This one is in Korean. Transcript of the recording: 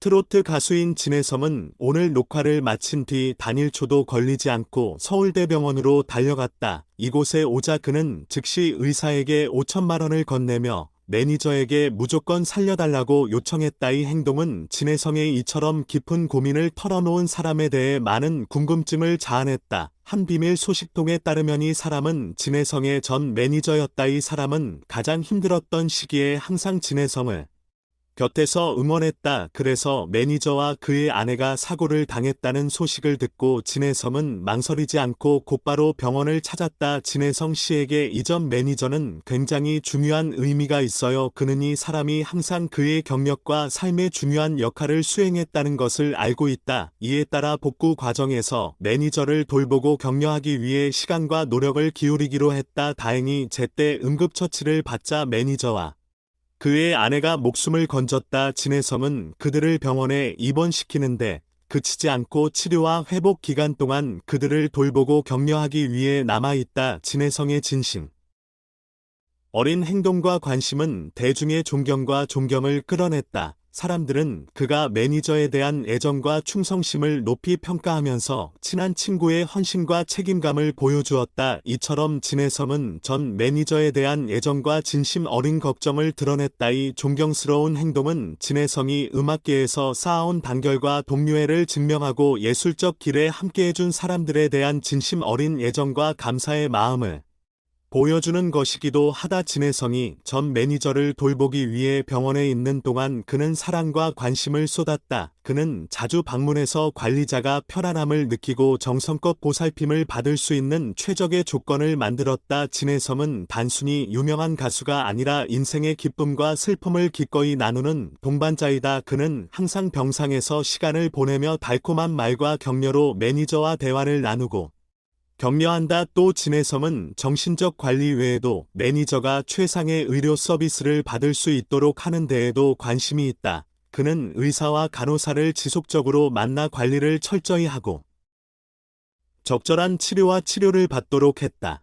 트로트 가수인 진혜섬은 오늘 녹화를 마친 뒤 단일초도 걸리지 않고 서울대병원으로 달려갔다. 이곳에 오자 그는 즉시 의사에게 5천만 원을 건네며 매니저에게 무조건 살려달라고 요청했다. 이 행동은 진혜성의 이처럼 깊은 고민을 털어놓은 사람에 대해 많은 궁금증을 자아냈다. 한 비밀 소식통에 따르면 이 사람은 진혜성의 전 매니저였다. 이 사람은 가장 힘들었던 시기에 항상 진혜성을 곁에서 응원했다. 그래서 매니저와 그의 아내가 사고를 당했다는 소식을 듣고 진혜성은 망설이지 않고 곧바로 병원을 찾았다. 진혜성 씨에게 이전 매니저는 굉장히 중요한 의미가 있어요. 그는 이 사람이 항상 그의 경력과 삶의 중요한 역할을 수행했다는 것을 알고 있다. 이에 따라 복구 과정에서 매니저를 돌보고 격려하기 위해 시간과 노력을 기울이기로 했다. 다행히 제때 응급처치를 받자 매니저와 그의 아내가 목숨을 건졌다 진혜성은 그들을 병원에 입원시키는데 그치지 않고 치료와 회복 기간 동안 그들을 돌보고 격려하기 위해 남아있다 진혜성의 진심. 어린 행동과 관심은 대중의 존경과 존경을 끌어냈다. 사람들은 그가 매니저에 대한 애정과 충성심을 높이 평가하면서 친한 친구의 헌신과 책임감을 보여주었다. 이처럼 진혜섬은 전 매니저에 대한 애정과 진심 어린 걱정을 드러냈다. 이 존경스러운 행동은 진혜성이 음악계에서 쌓아온 단결과 동료애를 증명하고 예술적 길에 함께해준 사람들에 대한 진심 어린 애정과 감사의 마음을 보여주는 것이기도 하다 진혜성이 전 매니저를 돌보기 위해 병원에 있는 동안 그는 사랑과 관심을 쏟았다. 그는 자주 방문해서 관리자가 편안함을 느끼고 정성껏 보살핌을 받을 수 있는 최적의 조건을 만들었다. 진혜성은 단순히 유명한 가수가 아니라 인생의 기쁨과 슬픔을 기꺼이 나누는 동반자이다. 그는 항상 병상에서 시간을 보내며 달콤한 말과 격려로 매니저와 대화를 나누고 격려한다 또 진혜섬은 정신적 관리 외에도 매니저가 최상의 의료 서비스를 받을 수 있도록 하는 데에도 관심이 있다. 그는 의사와 간호사를 지속적으로 만나 관리를 철저히 하고 적절한 치료와 치료를 받도록 했다.